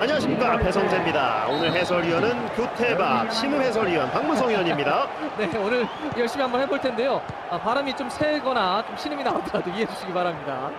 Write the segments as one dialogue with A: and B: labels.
A: 안녕하십니까 배성재입니다. 오늘 해설위원은 교태박 신우 해설위원 박문성 위원입니다.
B: 네, 오늘 열심히 한번 해볼 텐데요. 아, 바람이 좀 세거나 좀 신음이 나오더라도 이해해 주시기 바랍니다.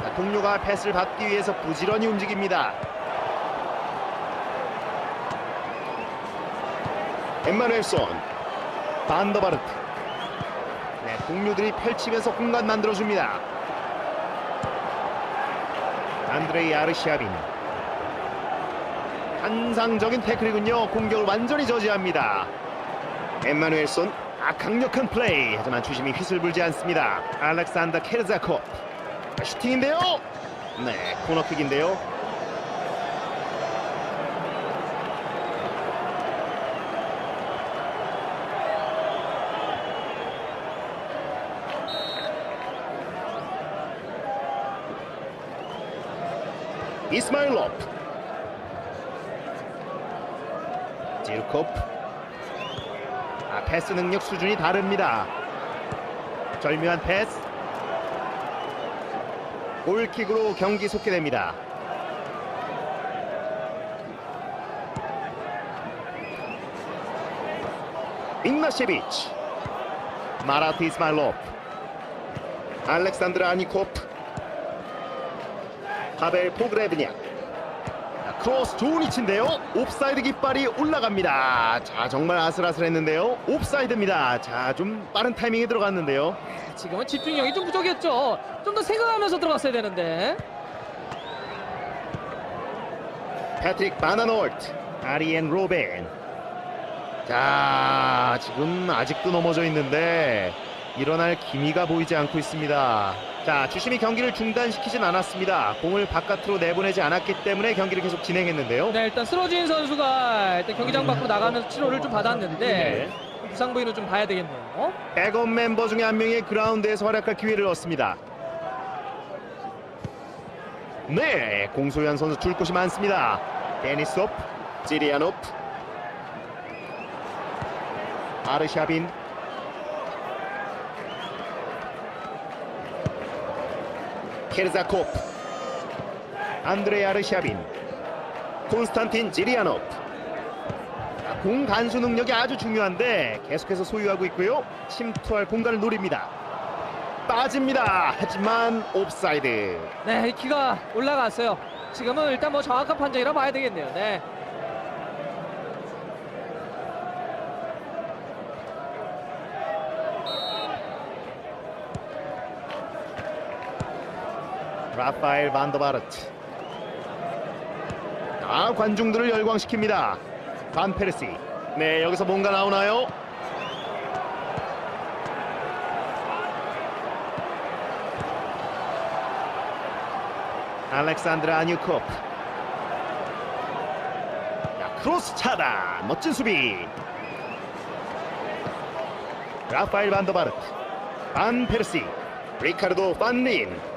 A: 자, 동료가 패스를 받기 위해서 부지런히 움직입니다. 엠마누엘손 반더바르트 네, 동료들이 펼치면서 공간 만들어줍니다. 안드레이 아르시아빈 환상적인 태클이군요. 공격을 완전히 저지합니다. 엠마누엘손 아 강력한 플레이 하지만 주심이 휘슬 불지 않습니다. 알렉산더 케르자코 슈팅인데요. 네, 코너킥인데요. 이스마일로프 지르코프 아, 패스 능력 수준이 다릅니다. 절묘한 패스. 골킥으로 경기 속게됩니다. 잉나셰비치. 마라트 이스마일로프 알렉산드라 아니코프 파벨 포그레브냐. 크로스 좋은 위치인데요. 옵사이드 깃발이 올라갑니다. 자 정말 아슬아슬했는데요. 옵사이드입니다. 자 좀 빠른 타이밍에 들어갔는데요.
B: 지금은 집중력이 좀 부족했죠. 좀 더 생각하면서 들어갔어야 되는데.
A: 패트릭 바나노트 아리엔 로벤. 자 지금 아직도 넘어져 있는데 일어날 기미가 보이지 않고 있습니다 자 주심이 경기를 중단시키진 않았습니다 공을 바깥으로 내보내지 않았기 때문에 경기를 계속 진행했는데요
B: 네, 일단 쓰러진 선수가 일단 경기장 밖으로 나가면서 치료를 좀 받았는데
A: 네.
B: 부상 부위는 좀 봐야 되겠네요.
A: 백업 멤버 중에 한 명이 그라운드에서 활약할 기회를 얻습니다 네 공소현 선수 줄 곳이 많습니다 데니스오프 지리아노프 아르샤빈 케르자코프 안드레 아르샤빈 콘스탄틴 지리아노프 아, 공 간수 능력이 아주 중요한데 계속해서 소유하고 있고요 침투할 공간을 노립니다 빠집니다 하지만 옵사이드
B: 네, 키가 올라갔어요. 지금은 일단 뭐 정확한 판정이라 봐야 되겠네요. 네.
A: 라파엘 반더바르트. 아 관중들을 열광시킵니다. 반 페르시. 네 여기서 뭔가 나오나요? 알렉산드라 야, 크로스 차단. 멋진 수비. 라파엘 반더바르트. 반 페르시. 리카르도 판린. 아,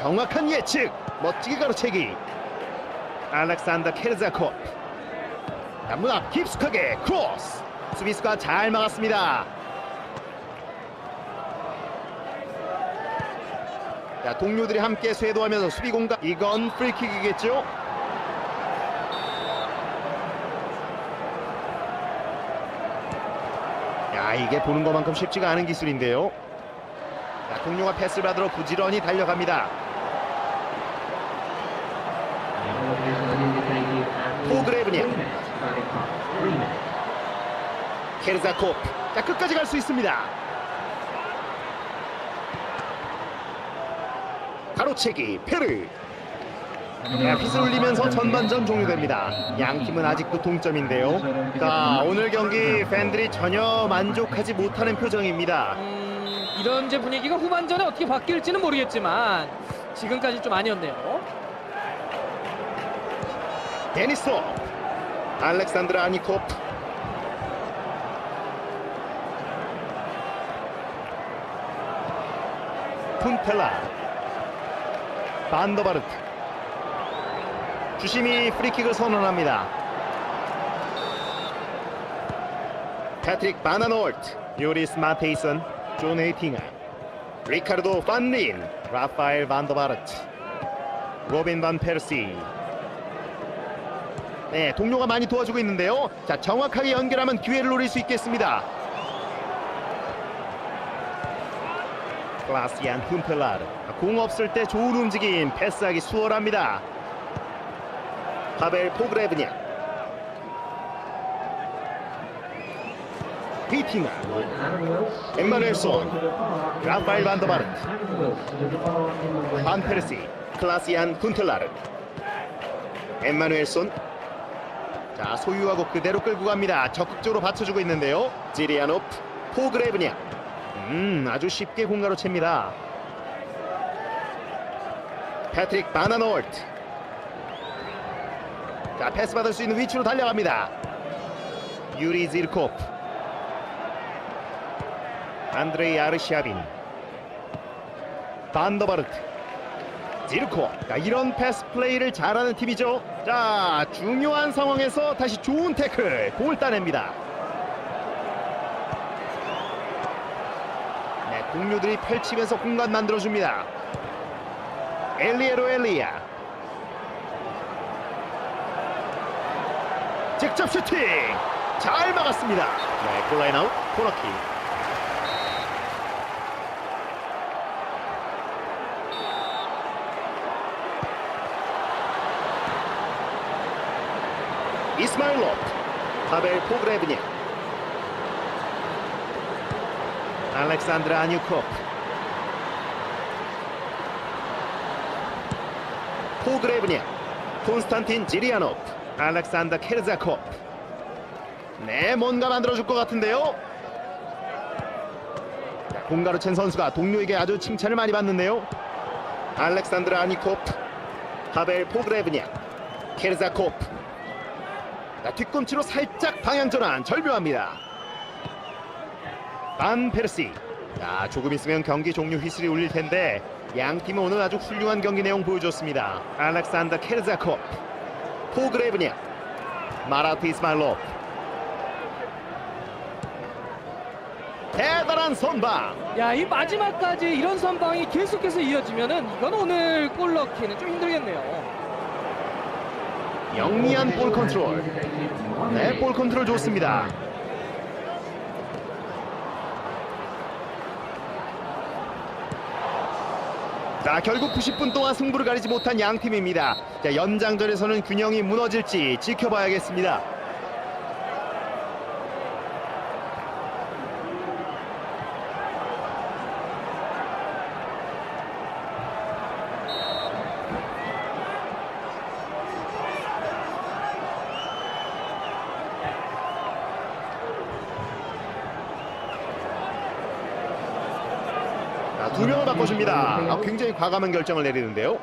A: 정확한 예측. 멋지게 가로채기. 알렉산더 케르자코 문앞 깊숙하게 크로스. 수비수가 잘 막았습니다. 자, 동료들이 함께 쇄도하면서 수비 공간. 이건 프리킥이겠죠? 야 이게 보는 것만큼 쉽지가 않은 기술인데요. 자, 동료가 패스를 받으러 부지런히 달려갑니다 포그레브냐 케르자코프. 자 끝까지 갈 수 있습니다. 가로채기 페르. 자, 휘슬 울리면서 전반전 종료됩니다. 양 팀은 아직도 동점인데요. 자 오늘 경기 팬들이 전혀 만족하지 못하는 표정입니다.
B: 음, 이런 이제 분위기가 후반전에 어떻게 바뀔지는 모르겠지만 지금까지 좀 아니었네요.
A: 데니소 알렉산드라 아니코프 푼텔라 반더바르트 주심이 프리킥을 선언합니다 패트릭 바나노트 요리스 마테이슨 존 헤이팅하 리카르도 판린, 라파엘 반더바르트, 로빈 반 페르시. 네, 동료가 많이 도와주고 있는데요. 자, 정확하게 연결하면 기회를 노릴 수 있겠습니다. 클라시안 훈펠라르. 공 없을 때 좋은 움직임, 패스하기 수월합니다. 파벨 포그레브냐. 비티나, 엠마누엘손, 라파엘 반더바르트, 반 페르시, 클라시안 훈텔라르, 엠마누엘손. 자 소유하고 그대로 끌고 갑니다. 적극적으로 받쳐주고 있는데요. 지리아노프, 포그레브냐. 음 아주 쉽게 공가로 챕니다. 패트릭 바나노얼트. 자 패스 받을 수 있는 위치로 달려갑니다. 유리 지르코프. 안드레이 아르시아빈. 반더바르트. 지르코. 자, 이런 패스 플레이를 잘하는 팀이죠. 자, 중요한 상황에서 다시 좋은 태클, 공을 따냅니다. 네, 동료들이 펼치면서 공간 만들어줍니다. 엘리에로 엘리야. 직접 슈팅! 잘 막았습니다. 네, 골라인 아웃, 코너킥. 이스마일롭 파벨 포그레브냐 알렉산드라 아뉴코프 포그레브냐 콘스탄틴 지리아노프 알렉산더 케르자코프. 네 뭔가 만들어줄 것 같은데요? 자, 공가로 챈 선수가 동료에게 아주 칭찬을 많이 받는데요? 알렉산드라 아니코프 파벨 포그레브냐 케르자코프 자, 뒤꿈치로 살짝 방향 전환 절묘합니다. 반 페르시. 자, 조금 있으면 경기 종료 휘슬이 울릴 텐데 양 팀은 오늘 아주 훌륭한 경기 내용 보여줬습니다. 알렉산더 케르자코프, 포그레브냐, 마라트 이스마일로프. 대단한 선방.
B: 야, 이 마지막까지 이런 선방이 계속해서 이어지면은 이건 오늘 골 넣기는 좀 힘들겠네요.
A: 영리한 볼 컨트롤. 네, 볼 컨트롤 좋습니다. 자, 결국 90분 동안 승부를 가리지 못한 양 팀입니다. 자, 연장전에서는 균형이 무너질지 지켜봐야겠습니다. 자, 두 명을 바꿔줍니다. 아, 굉장히 과감한 결정을 내리는데요.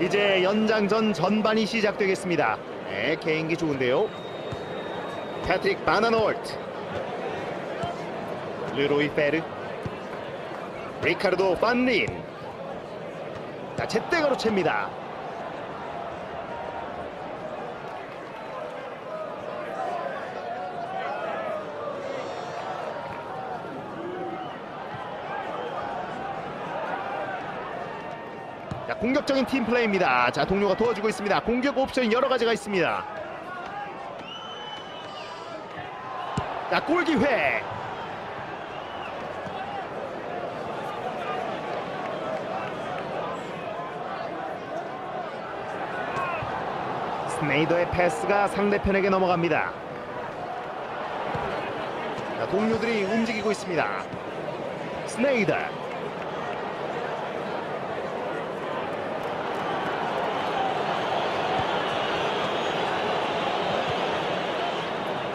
A: 이제 연장전 전반이 시작되겠습니다. 네, 개인기 좋은데요. 패트릭 바나노얼트, 르로이 페르, 리카르도 판린. 자, 제때가로 챕니다. 자, 공격적인 팀 플레이입니다. 자, 동료가 도와주고 있습니다. 공격 옵션 여러 가지가 있습니다. 자, 골 기회. 스네이더의 패스가 상대편에게 넘어갑니다. 자, 동료들이 움직이고 있습니다. 스네이더.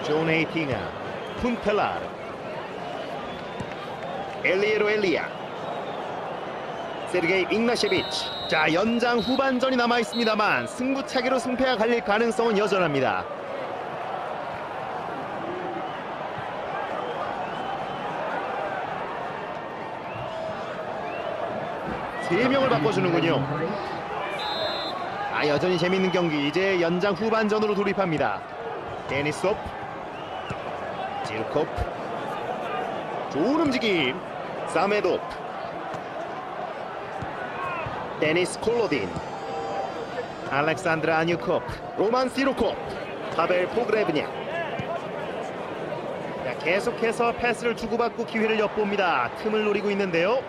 A: 존 에이티가 푼텔라르 엘리에로 엘리야 세르게이 잉나셰비치 자 연장 후반전이 남아 있습니다만 승부차기로 승패가 갈릴 가능성은 여전합니다. 세 명을 바꿔주는군요. 자 여전히 재밌는 경기. 이제 연장 후반전으로 돌입합니다. 데니스 옵 질콥 좋은 움직임. 사메도 데니스 콜로딘. 알렉산드라 아뉴콥 로만 시로콥 파벨 포그레브냐. 자, 계속해서 패스를 주고받고 기회를 엿봅니다. 틈을 노리고 있는데요.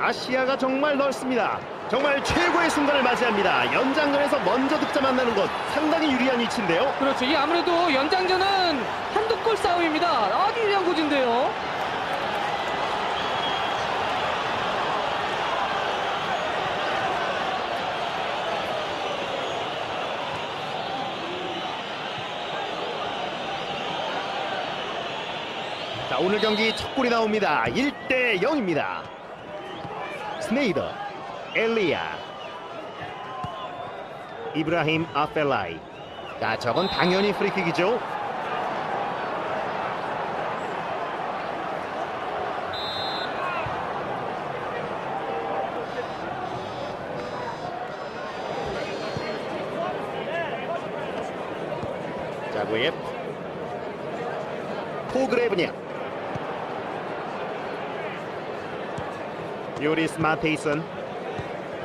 A: 아시아가 정말 넓습니다. 정말 최고의 순간을 맞이합니다. 연장전에서 먼저 득점 만 나는 것 상당히 유리한 위치인데요.
B: 그렇죠. 이 아무래도 연장전은 한두 골 싸움입니다. 아주 유리한 고지인데요.
A: 자 오늘 경기 첫 골이 나옵니다. 1대 0입니다. 스네이더 엘리야. 이브라힘 아펠라이. 자 저건 당연히 프리킥이죠 자구예 포그레브냐 요리스 마테이슨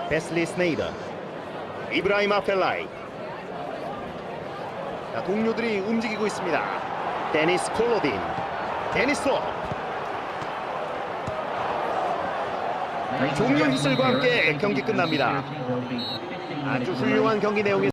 A: 베슬리 스네이더 이브라임 아펠라이 자, 동료들이 움직이고 있습니다 데니스 콜로딘 데니스 로 종료 휘슬과 함께 경기 끝납니다. 아주 훌륭한 경기 내용이